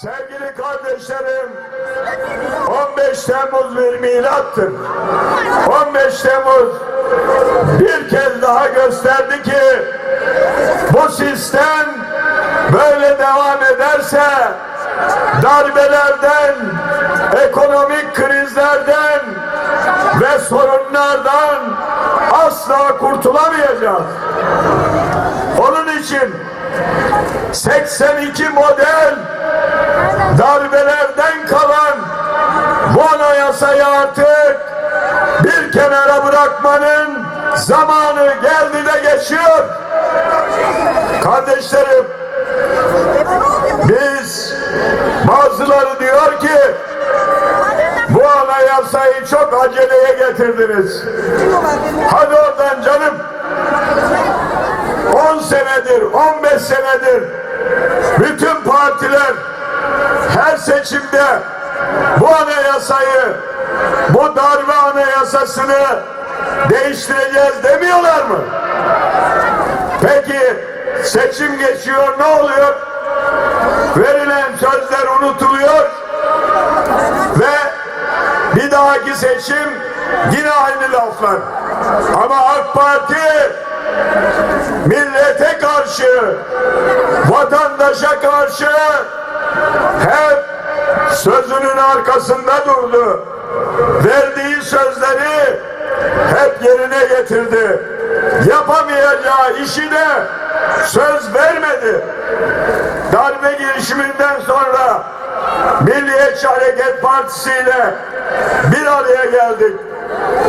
Sevgili kardeşlerim, 15 Temmuz bir milattır. 15 Temmuz bir kez daha gösterdi ki bu sistem böyle devam ederse darbelerden, ekonomik krizlerden ve sorunlardan asla kurtulamayacağız. Onun için 82 model darbelerden kalan bu anayasayı artık bir kenara bırakmanın zamanı geldi de geçiyor. Kardeşlerim biz bazıları diyor ki bu anayasayı çok aceleye getirdiniz. Hadi oradan canım. 10 senedir, 15 senedir bütün partiler her seçimde bu anayasayı, bu darbe anayasasını değiştireceğiz demiyorlar mı? Peki seçim geçiyor ne oluyor? Verilen sözler unutuluyor ve bir dahaki seçim yine aynı laflar. Ama AK Parti millete karşı, vatandaşa karşı hep sözünün arkasında durdu. Verdiği sözleri hep yerine getirdi. Yapamayacağı işi de söz vermedi. Darbe girişiminden sonra Milliyetçi Hareket Partisi ile bir araya geldik.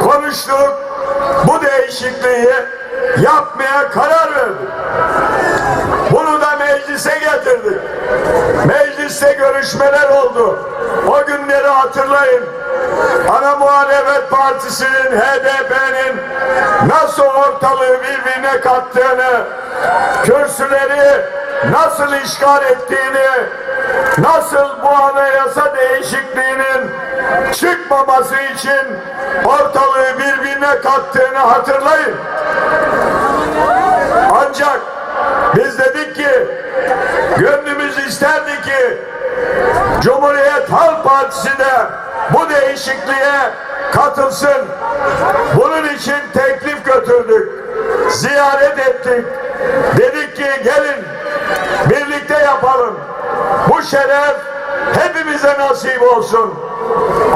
Konuştuk. Bu değişikliği yapmaya karar verdik. Bunu da meclise getirdik. Mecliste görüşmeler oldu. O günleri hatırlayın. Ana muhalefet partisinin HDP'nin nasıl ortalığı birbirine kattığını, kürsüleri nasıl işgal ettiğini, nasıl bu anayasa değişikliğinin çıkmaması için ortalığı birbirine kattığını hatırlayın. Ancak biz dedik ki gönlümüz isterdi ki Cumhuriyet Halk Partisi de bu değişikliğe katılsın. Bunun için teklif götürdük. Ziyaret ettik. Dedik ki gelin birlikte yapalım. Bu şeref hepimize nasip olsun.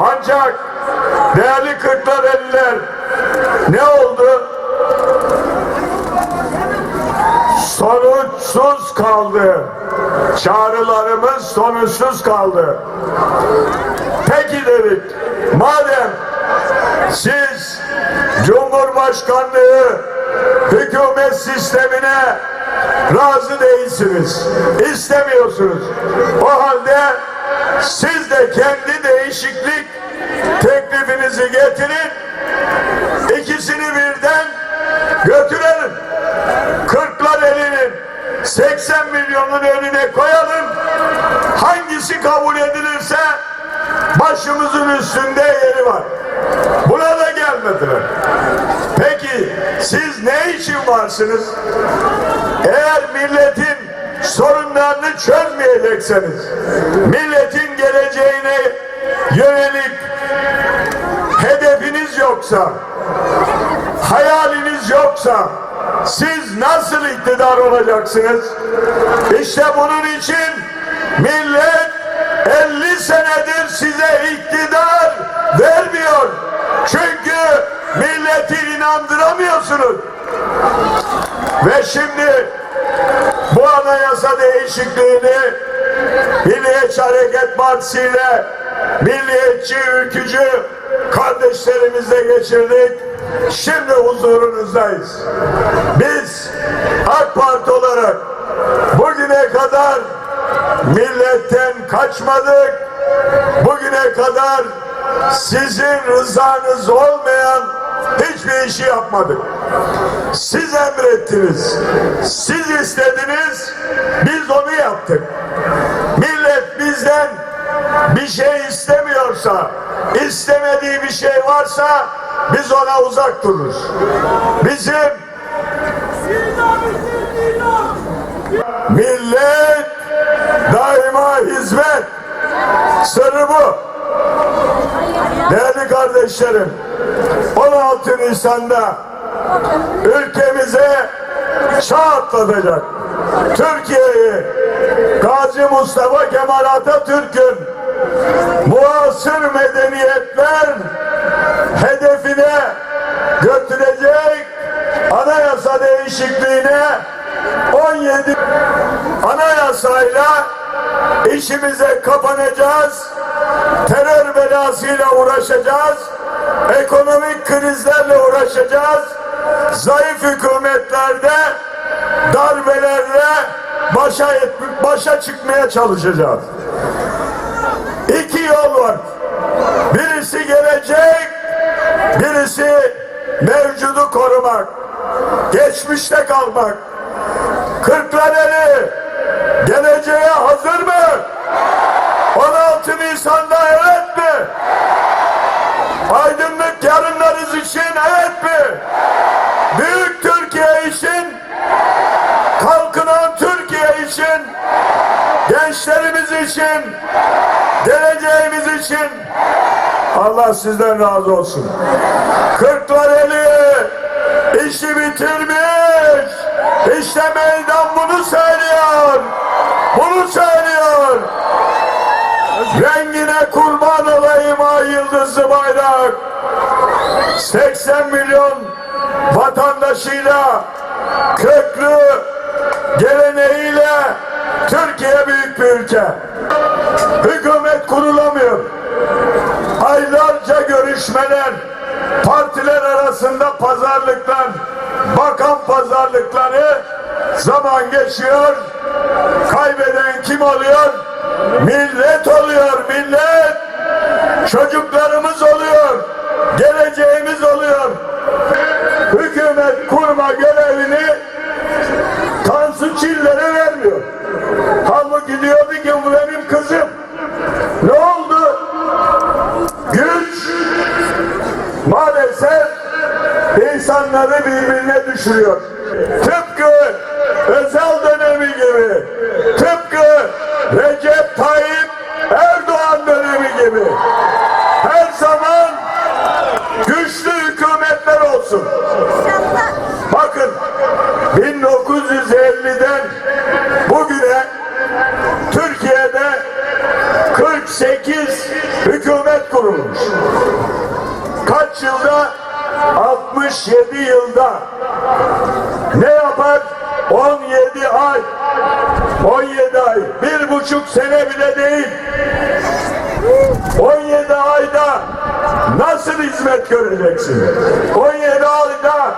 Ancak değerli kırklar eller ne oldu? sonuçsuz kaldı. Çağrılarımız sonuçsuz kaldı. Peki dedik, madem siz Cumhurbaşkanlığı hükümet sistemine razı değilsiniz, istemiyorsunuz. O halde siz de kendi değişiklik teklifinizi getirin, ikisini birden götürelim. Kırklar elinin 80 milyonun önüne koyalım. Hangisi kabul edilirse başımızın üstünde yeri var. Buna da gelmediler. Peki siz ne için varsınız? Eğer milletin sorunlarını çözmeyecekseniz, milletin geleceğine yönelik hedefiniz yoksa, hayaliniz yoksa, siz nasıl iktidar olacaksınız? İşte bunun için millet 50 senedir size iktidar vermiyor. Çünkü milleti inandıramıyorsunuz. Ve şimdi bu anayasa değişikliğini Milliyetçi Hareket Partisi ile milliyetçi ülkücü kardeşlerimizle geçirdik. Şimdi huzurunuzdayız. Biz AK Parti olarak bugüne kadar milletten kaçmadık. Bugüne kadar sizin rızanız olmayan hiçbir işi yapmadık. Siz emrettiniz. Siz istediniz. Biz onu yaptık. Millet bizden bir şey istemiyorsa, istemediği bir şey varsa biz ona uzak dururuz. Bizim millet daima hizmet sırrı bu. Değerli kardeşlerim 16 Nisan'da ülkemize çağ atlatacak Türkiye'yi Gazi Mustafa Kemal Atatürk'ün muasır medeniyetler hedefine götürecek anayasa değişikliğine 17 anayasayla işimize kapanacağız. Terör belasıyla uğraşacağız. Ekonomik krizlerle uğraşacağız. Zayıf hükümetlerde darbelerle başa, başa çıkmaya çalışacağız. Birisi gelecek, birisi mevcudu korumak. Geçmişte kalmak. Kırklareli geleceğe hazır mı? 16 Nisan'da evet mi? Aydınlık yarınlarınız için evet mi? Büyük Türkiye için, kalkınan Türkiye için, gençlerimiz için, geleceğimiz için Allah sizden razı olsun. Kırklareli işi bitirmiş. İşte meydan bunu söylüyor. Bunu söylüyor. Rengine kurban olayım ay yıldızlı bayrak. 80 milyon vatandaşıyla köklü geleneğiyle Türkiye büyük bir ülke. Hükümet kurulamıyor. Aylarca görüşmeler, partiler arasında pazarlıklar, bakan pazarlıkları zaman geçiyor. Kaybeden kim oluyor? Millet oluyor, millet. Çocuklarımız oluyor, geleceğimiz oluyor. İnsanları birbirine düşürüyor. Ne yapar? 17 ay. 17 ay. Bir buçuk sene bile değil. 17 ayda nasıl hizmet göreceksin? 17 ayda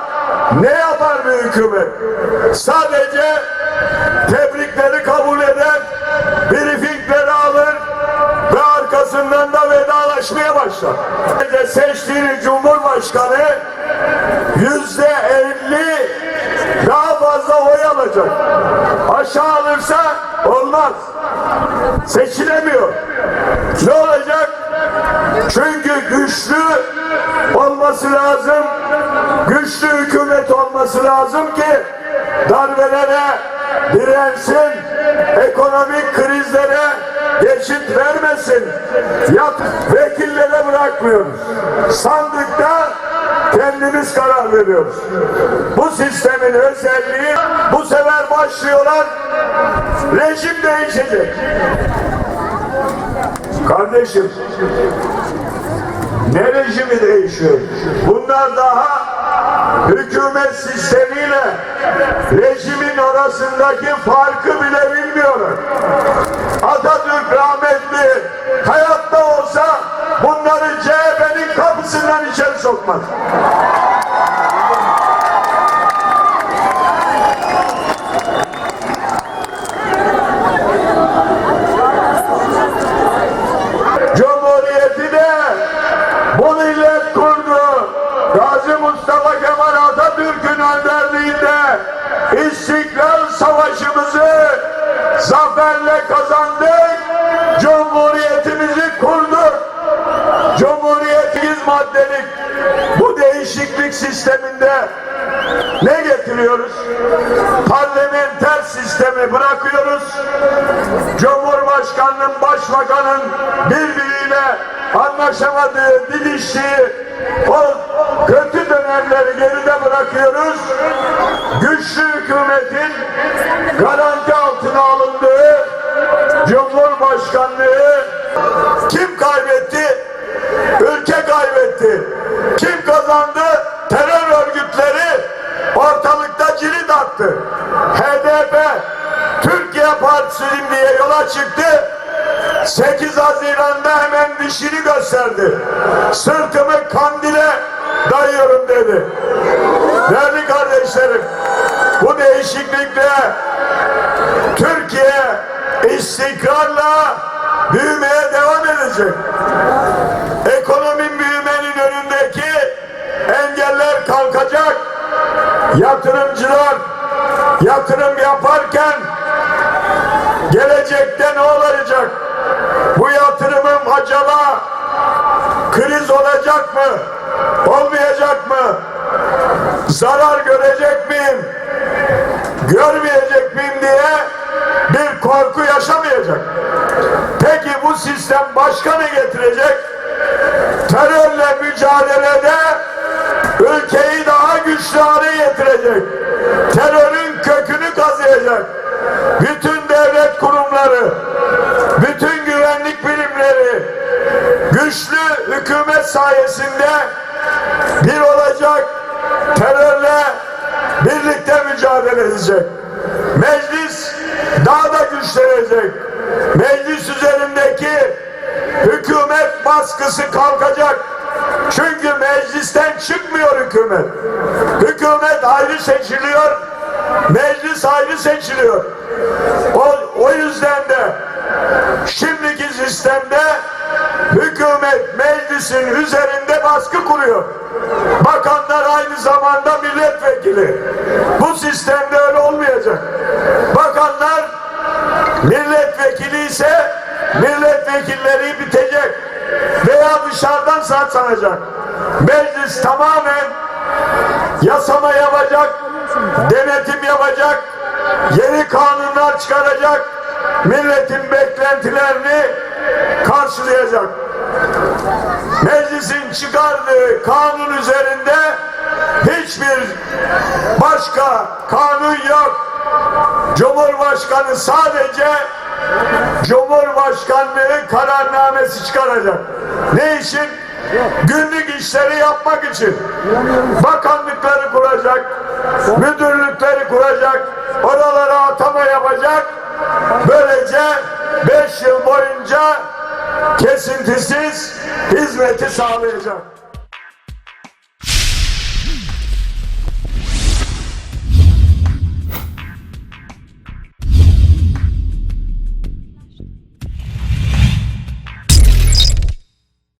ne yapar bir hükümet? Sadece tebrikleri kabul eder, briefingleri alır ve arkasından da vedalaşmaya başlar. Sadece Seçtiği Cumhurbaşkanı yüzde elli alacak. Aşağı alırsa olmaz. Seçilemiyor. Ne olacak? Çünkü güçlü olması lazım. Güçlü hükümet olması lazım ki darbelere dirensin, ekonomik krizlere geçit vermesin. Yap, vekillere bırakmıyoruz. Sandıkta kendimiz karar veriyoruz. Bu sistemin özelliği bu sefer başlıyorlar. Rejim değişecek. Kardeşim ne rejimi değişiyor? Bunlar daha hükümet sistemiyle rejimin arasındaki farkı bile bilmiyorlar. Atatürk rahmetli hayatta olsa bunları CHP'nin kapısından içeri sokmaz. Cumhuriyeti de bu millet kurdu. Gazi Mustafa Kemal Atatürk'ün önderliğinde İstiklal Savaşımızı zaferle kazandık. Cumhuriyetimizi kurduk. Cumhuriyetimiz maddelik bu değişiklik sisteminde ne getiriyoruz? Parlamenter sistemi bırakıyoruz. Cumhurbaşkanının, başbakanın birbiriyle anlaşamadığı, didiştiği o kötü dönemleri geride bırakıyoruz. Güçlü hükümetin garanti altına alındığı Cumhurbaşkanlığı kim kaybetti? Ülke kaybetti. Kim kazandı? Terör örgütleri ortalıkta cirit attı. HDP Türkiye Partisi'nin diye yola çıktı. 8 Haziran'da hemen dişini gösterdi. Sırtımı kandile dayıyorum dedi. Değerli kardeşlerim, bu değişiklikle Türkiye istikrarla büyümeye devam edecek. Yatırımcılar yatırım yaparken gelecekte ne olacak? Bu yatırımım acaba kriz olacak mı? Olmayacak mı? Zarar görecek miyim? Görmeyecek miyim diye bir korku yaşamayacak. Peki bu sistem başka ne getirecek? Terörle mücadelede ülkeyi daha güçlü getirecek. Terörün kökünü kazıyacak. Bütün devlet kurumları, bütün güvenlik birimleri güçlü hükümet sayesinde bir olacak. Terörle birlikte mücadele edecek. Meclis daha da güçlenecek. Meclis üzerindeki hükümet baskısı kalkacak. Çünkü meclisten çıkmıyor hükümet. Hükümet ayrı seçiliyor, meclis ayrı seçiliyor. O, o yüzden de şimdiki sistemde hükümet meclisin üzerinde baskı kuruyor. Bakanlar aynı zamanda milletvekili. Bu sistemde öyle olmayacak. Bakanlar milletvekili ise milletvekilleri bitecek veya dışarıdan satsanacak. Meclis tamamen yasama yapacak, denetim yapacak, yeni kanunlar çıkaracak, milletin beklentilerini karşılayacak. Meclisin çıkardığı kanun üzerinde hiçbir başka kanun yok. Cumhurbaşkanı sadece Cumhurbaşkanlığı kararnamesi çıkaracak. Ne için? Günlük işleri yapmak için. Bakanlıkları kuracak, müdürlükleri kuracak, oralara atama yapacak. Böylece beş yıl boyunca kesintisiz hizmeti sağlayacak.